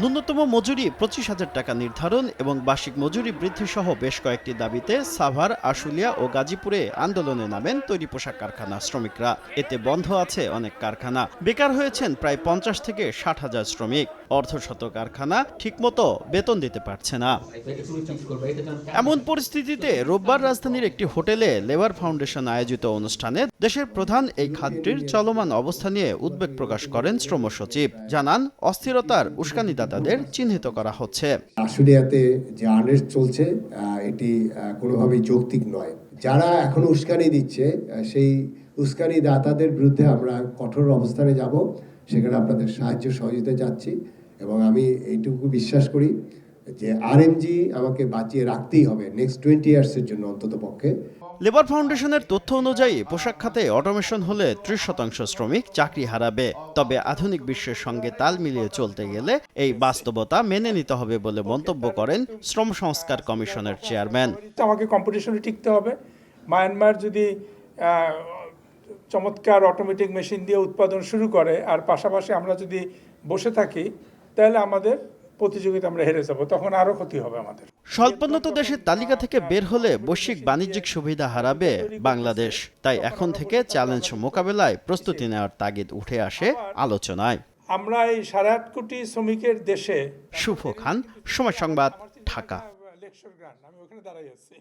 ন্যূনতম মজুরি পঁচিশ হাজার টাকা নির্ধারণ এবং বার্ষিক মজুরি বৃদ্ধি সহ বেশ কয়েকটি দাবিতে সাভার, আশুলিয়া ও গাজীপুরে আন্দোলনে নামেন তৈরি পোশাক কারখানা শ্রমিকরা। এতে বন্ধ আছে অনেক কারখানা। বেকার হয়েছেন প্রায় পঞ্চাশ থেকে ষাট হাজার শ্রমিক। অর্ধশত কারখানা ঠিকমতো বেতন দিতে পারছে না। এমন পরিস্থিতিতে রোববার রাজধানীর একটি হোটেলে লেবার ফাউন্ডেশন আয়োজিত অনুষ্ঠানে দেশের প্রধান এই খাতটির চলমান অবস্থা নিয়ে উদ্বেগ প্রকাশ করেন শ্রম সচিব। জানান, অস্থিরতার উস্কানিদাতাদের চিহ্নিত করা হচ্ছে। আশুলিয়াতে যে আর্নেস্ট চলছে এটি কোনোভাবেই যৌক্তিক নয়। যারা এখন উস্কানি দিচ্ছে সেই উস্কানি দাতাদের বিরুদ্ধে আমরা কঠোর অবস্থানে যাব। সেখানে আপনাদের সাহায্য সহযোগিতা যাচ্ছি এবং আমি এইটুকু বিশ্বাস করি যে আরএমজি আমাকে বাঁচিয়ে রাখতেই হবে নেক্সট টোয়েন্টি ইয়ার্সের জন্য অন্তত পক্ষে লেবার ফাউন্ডেশনের তথ্য অনুযায়ী, পোশাক খাতে অটোমেশন হলে ত্রিশ শতাংশ শ্রমিক চাকরি হারাবে। তবে আধুনিক বিশ্বের সঙ্গে তাল মিলিয়ে চলতে গেলে এই বাস্তবতা মেনে নিতে হবে বলে মন্তব্য করেন শ্রম সংস্কার কমিশনের চেয়ারম্যান। আমাকে কম্পিটিশনে টিকতে হবে। মায়ানমার যদি চমৎকার অটোমেটিক মেশিন দিয়ে উৎপাদন শুরু করে, আর পাশাপাশি আমরা যদি বসে থাকি, তাহলে আমাদের প্রতিযোগিতা আমরা হেরে যাব। তখন আরও ক্ষতি হবে আমাদের। স্বল্পোন্নত দেশের তালিকা থেকে বের হলে বৈশ্বিক বাণিজ্যিক সুবিধা হারাবে বাংলাদেশ। তাই এখন থেকে চ্যালেঞ্জ মোকাবেলায় প্রস্তুতি নেওয়ার তাগিদ উঠে আসে আলোচনায়। আমরা এই সাড়ে আট কোটি শ্রমিকের দেশে শুভ খান সময় সংবাদ ঢাকা। আমি ওখানে দাঁড়াই আছি।